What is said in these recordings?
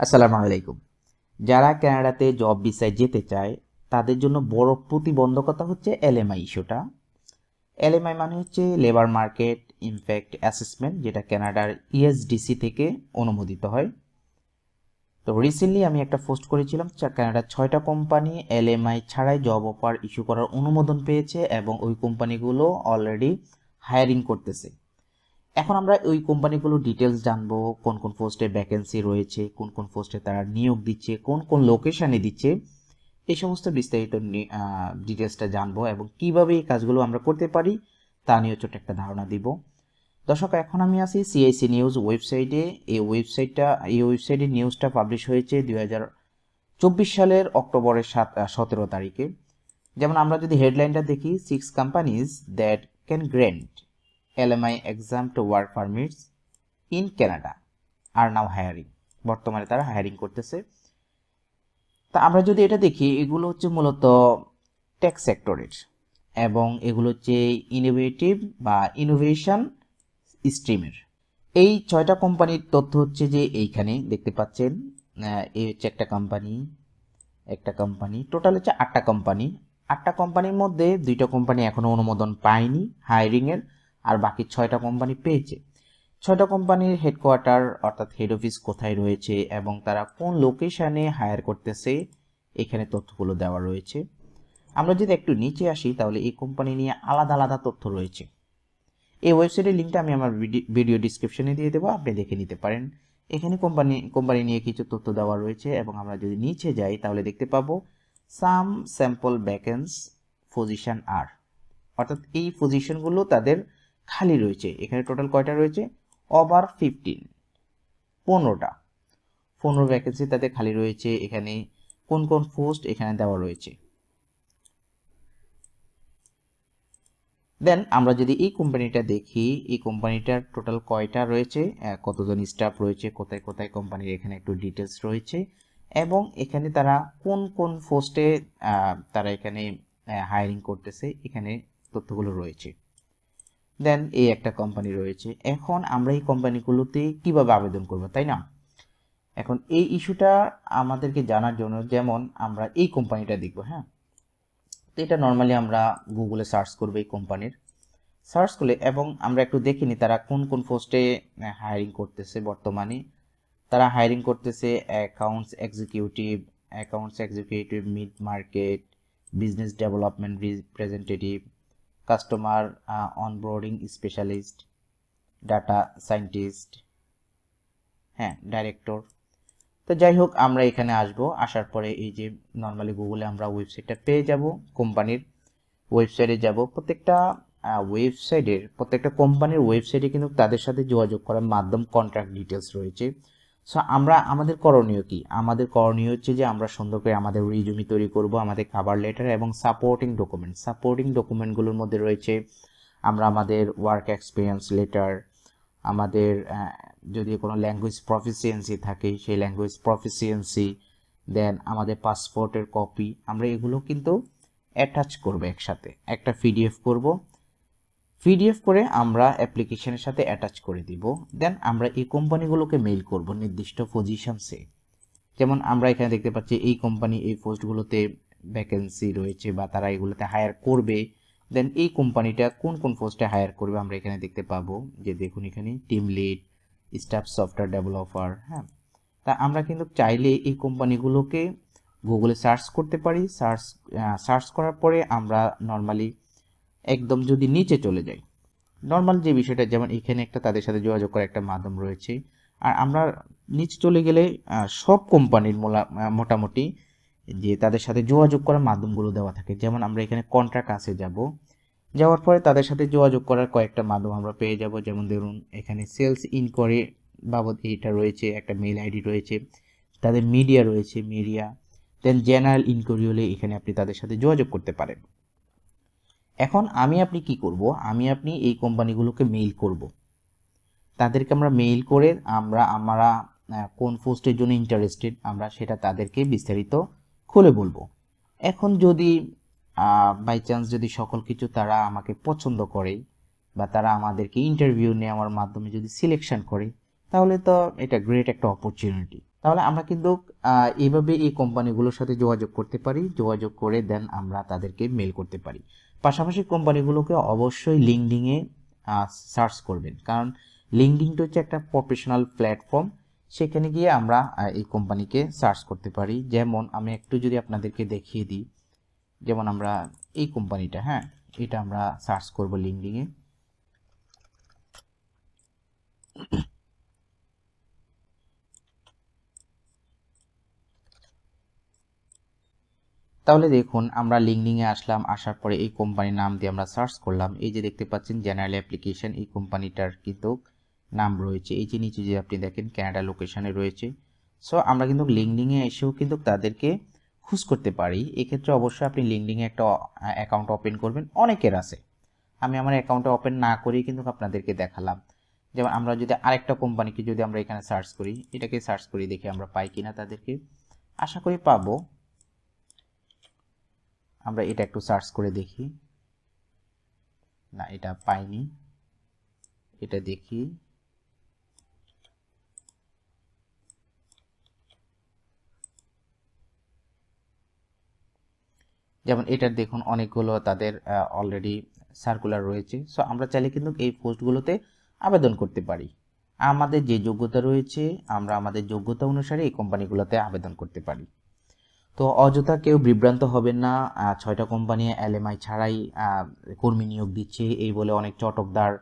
আসসালামু আলাইকুম। যারা কানাডাতে জব ভিসায় যেতে চায়, তাদের জন্য বড় প্রতিবন্ধকতা হচ্ছে এলএমআই ইস্যুটা। এলএমআই মানে হচ্ছে লেবার মার্কেট ইমপ্যাক্ট অ্যাসেসমেন্ট যেটা কানাডার ইএসডিসি থেকে অনুমোদিত হয়। তো রিসেন্টলি আমি একটা পোস্ট করেছিলাম কানাডার ছয়টা কোম্পানি এলএমআই ছাড়াই জব অফার ইস্যু করার অনুমোদন পেয়েছে এবং ওই কোম্পানিগুলো অলরেডি হায়ারিং করতেছে। এখন আমরা ওই কোম্পানিগুলোর ডিটেলস জানব, কোন কোন পোস্টে ভ্যাকেন্সি রয়েছে, কোন কোন পোস্টে তারা নিয়োগ দিচ্ছে, কোন কোন লোকেশনে দিচ্ছে, এই সমস্ত বিস্তারিত ডিটেলসটা জানব এবং কীভাবে এই কাজগুলো আমরা করতে পারি তা নিয়ে ছোট্ট একটা ধারণা দিব। দর্শক, এখন আমি আছি সিআইসি নিউজ ওয়েবসাইটে এই ওয়েবসাইটটা এই ওয়েবসাইটে নিউজটা পাবলিশ হয়েছে দুই চব্বিশ সালের অক্টোবরের সাত সতেরো তারিখে। যেমন আমরা যদি হেডলাইনটা দেখি six companies that can grant LMI exam to work permits in Canada are now hiring বর্তমানে তারা হায়ারিং করতেছে। তা আমরা যদি এটা দেখি, এগুলো হচ্ছে মূলত টেক সেক্টরের এবং এগুলো হচ্ছে ইনোভেটিভ বা ইনোভেশন স্ট্রিমের এই ছয়টা কোম্পানির তথ্য হচ্ছে যে এইখানে দেখতে পাচ্ছেন এই হচ্ছে একটা কোম্পানি একটা কোম্পানি টোটাল হচ্ছে আটটা কোম্পানি আটটা কোম্পানির মধ্যে দুইটা কোম্পানি এখনও অনুমোদন পায়নি হায়ারিংয়ের আর বাকি ছয়টা কোম্পানি পেয়েছে। ছয়টা কোম্পানির হেডকোয়ার্টার অর্থাৎ হেড অফিস কোথায় রয়েছে এবং তারা কোন লোকেশনে হায়ার করতেছে, এখানে তথ্যগুলো দেওয়া রয়েছে। আমরা যদি একটু নিচে আসি, তাহলে এই কোম্পানি নিয়ে আলাদা আলাদা তথ্য রয়েছে। এই ওয়েবসাইটের লিঙ্কটা আমি আমার ভিডি- ভিডিও ডিসক্রিপশনে দিয়ে দেবো, আপনি দেখে নিতে পারেন। এখানে কোম্পানি কোম্পানি নিয়ে কিছু তথ্য দেওয়া রয়েছে এবং আমরা যদি নিচে যাই, তাহলে দেখতে পাবো সাম স্যাম্পল ভ্যাকেন্স পজিশন আর অর্থাৎ এই পজিশনগুলো তাদের খালি রয়েছে। এখানে টোটাল কয়টা রয়েছে? ওভার ফিফটিন পনেরোটা। পনেরো ভ্যাকেন্সি তাদের খালি রয়েছে। এখানে কোন কোন পোস্ট এখানে দেওয়া রয়েছে? দেন আমরা যদি এই কোম্পানিটা দেখি, এই কোম্পানিটার টোটাল কয়টা রয়েছে? কতজন স্টাফ রয়েছে? কোথায় কোথায় কোম্পানির এখানে একটু ডিটেলস রয়েছে। এবং এখানে তারা কোন কোন পোস্টে তারা এখানে হায়ারিং করতেছে? এখানে তথ্যগুলো রয়েছে। দেন এই একটা কোম্পানি রয়েছে। এখন আমরা এই কোম্পানিগুলোতে কীভাবে আবেদন করব, তাই না? এখন এই ইস্যুটা আমাদেরকে জানার জন্য যেমন আমরা এই কোম্পানিটা দেখব হ্যাঁ? তো এটা নর্মালি আমরা গুগলে সার্চ করব এই কোম্পানির সার্চ করলে এবং আমরা একটু দেখিনি তারা কোন কোন পোস্টে হায়ারিং করতেছে বর্তমানে। তারা হায়ারিং করতেছে accounts executive accounts executive mid market business development representative customer onboarding specialist data scientist হ্যাঁ ডাইরেক্টর তো যাই হোক, আমরা এখানে আসব। আসার পরে এই যে নর্মালি গুগলে আমরা ওয়েবসাইটটা পেয়ে যাব, কোম্পানির ওয়েবসাইটে যাব। প্রত্যেকটা ওয়েবসাইটের প্রত্যেকটা কোম্পানির ওয়েবসাইটে কিন্তু তাদের সাথে যোগাযোগ করার মাধ্যম কন্ট্রাক্ট ডিটেলস রয়েছে। সো আমরা, আমাদের করণীয় কি? আমাদের করণীয় হচ্ছে যে আমরা সুন্দর করে আমাদের রিজুমি তৈরি করব, আমাদের কাভার লেটার এবং সাপোর্টিং ডকুমেন্ট সাপোর্টিং ডকুমেন্টগুলোর মধ্যে রয়েছে আমরা আমাদের ওয়ার্ক এক্সপিরিয়েন্স লেটার আমাদের যদি কোনো ল্যাঙ্গুয়েজ প্রফিসিয়েন্সি থাকে, সেই ল্যাঙ্গুয়েজ প্রফিসিয়েন্সি দেন আমাদের পাসপোর্টের কপি আমরা এগুলো কিন্তু অ্যাটাচ করব একসাথে। একটা পিডিএফ করব পিডিএফ করে আমরা অ্যাপ্লিকেশনের সাথে অ্যাটাচ করে দিব। দেন আমরা এই কোম্পানিগুলোকে মেইল করব নির্দিষ্ট পজিশনসে যেমন আমরা এখানে দেখতে পাচ্ছি এই কোম্পানি এই পোস্টগুলোতে ভ্যাকেন্সি রয়েছে বা তারা এগুলোতে হায়ার করবে। দেন এই কোম্পানিটা কোন কোন পোস্টে হায়ার করবে আমরা এখানে দেখতে পাবো। যে দেখুন এখানে team lead staff software developer হ্যাঁ। তা আমরা কিন্তু চাইলে এই কোম্পানিগুলোকে গুগলে সার্চ করতে পারি। সার্চ সার্চ করার পরে আমরা নর্মালি একদম যদি নিচে চলে যাই। নর্মাল যে বিষয়টা, যেমন এখানে একটা তাদের সাথে যোগাযোগ করার একটা মাধ্যম রয়েছে। আর আমরা নিচে চলে গেলে সব কোম্পানির মোটামুটি যে তাদের সাথে যোগাযোগ করার মাধ্যমগুলো দেওয়া থাকে। যেমন আমরা এখানে কন্ট্রাক্ট আছে যাব। যাওয়ার পরে তাদের সাথে যোগাযোগ করার কয়েকটা মাধ্যম আমরা পেয়ে যাব। যেমন ধরুন, এখানে সেলস ইনকোয়ারি বাবদ এইটা রয়েছে, একটা মেল আইডি রয়েছে, তাদের মিডিয়া রয়েছে মিডিয়া দেন জেনারেল ইনকোয়ারি হলে এখানে আপনি তাদের সাথে যোগাযোগ করতে পারেন। এখন আমি আপনি কি করব? আমি আপনি এই কোম্পানিগুলোকে মেইল করব। তাদেরকে আমরা মেইল করে আমরা আমরা কোন পোস্টের জন্য ইন্টারেস্টেড আমরা সেটা তাদেরকে বিস্তারিত খুলে বলব। এখন যদি বাই চান্স যদি সকল কিছু তারা আমাকে পছন্দ করে বা তারা আমাদেরকে ইন্টারভিউ নেওয়ার মাধ্যমে যদি সিলেকশন করে, তাহলে তো এটা গ্রেট একটা অপরচুনিটি তাহলে আমরা কিন্তু এইভাবে এই কোম্পানিগুলোর সাথে যোগাযোগ করতে পারি, যোগাযোগ করে দেন আমরা তাদেরকে মেল করতে পারি। পাশাপাশি কোম্পানিগুলোকে অবশ্যই লিঙ্কডিংয়ে সার্চ করবেন। কারণ লিঙ্কডিংটা হচ্ছে একটা প্রফেশনাল প্ল্যাটফর্ম সেখানে গিয়ে আমরা এই কোম্পানিকে সার্চ করতে পারি। যেমন আমি একটু যদি আপনাদেরকে দেখিয়ে দিই, যেমন আমরা এই কোম্পানিটা হ্যাঁ এটা আমরা সার্চ করব লিঙ্কডিংয়ে তাহলে দেখুন, আমরা লিঙ্কডিংয়ে আসলাম, আসার পরে এই কোম্পানির নাম দিয়ে আমরা সার্চ করলাম। এই যে দেখতে পাচ্ছেন, জেনারেল অ্যাপ্লিকেশন, এই কোম্পানিটার কিন্তু নাম রয়েছে। এই যে নিচে যে আপনি দেখেন ক্যানাডা লোকেশানে রয়েছে। সো আমরা কিন্তু লিঙ্কডিংয়ে এসেও কিন্তু তাদেরকে খুঁজ করতে পারি। এক্ষেত্রে অবশ্যই আপনি লিঙ্কডিংয়ে একটা অ্যাকাউন্ট ওপেন করবেন। অনেকের আছে। আমি আমার অ্যাকাউন্টে ওপেন না করেই কিন্তু আপনাদেরকে দেখালাম। যেমন আমরা যদি আরেকটা কোম্পানিকে যদি আমরা এখানে সার্চ করি, এটাকে সার্চ করি দেখি আমরা পাই কিনা তাদেরকে। আশা করি পাবো। আমরা এটা একটু সার্চ করে দেখি। না, এটা পাইনি। এটা দেখি। যেমন এটার দেখুন, অনেকগুলো তাদের অলরেডি সার্কুলার রয়েছে। সো আমরা চাইলে কিন্তু এই পোস্টগুলোতে আবেদন করতে পারি। আমাদের যে যোগ্যতা রয়েছে, আমরা আমাদের যোগ্যতা অনুসারে এই কোম্পানিগুলোতে আবেদন করতে পারি। তো অযথা কেউ বিভ্রান্ত হবেন না ছয়টা কোম্পানি এলএমআই ছাড়াই কর্মী নিয়োগ দিচ্ছে। এই বলে অনেক চটকদার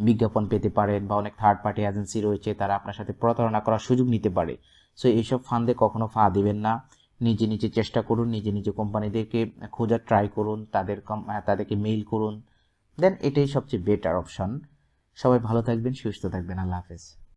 বিজ্ঞাপন পেতে পারেন বা অনেক থার্ড পার্টি এজেন্সি রয়েছে, তারা আপনার সাথে প্রতারণা করার সুযোগ নিতে পারে। সো এইসব ফান্দে কখনো ফা দিবেন না। নিজে নিজে চেষ্টা করুন, নিজে নিজে কোম্পানিদেরকে খোঁজার ট্রাই করুন, তাদের তাদেরকে মেইল করুন। দেন এটাই সবচেয়ে বেটার অপশন সবাই ভালো থাকবেন, সুস্থ থাকবেন। আল্লাহ হাফেজ।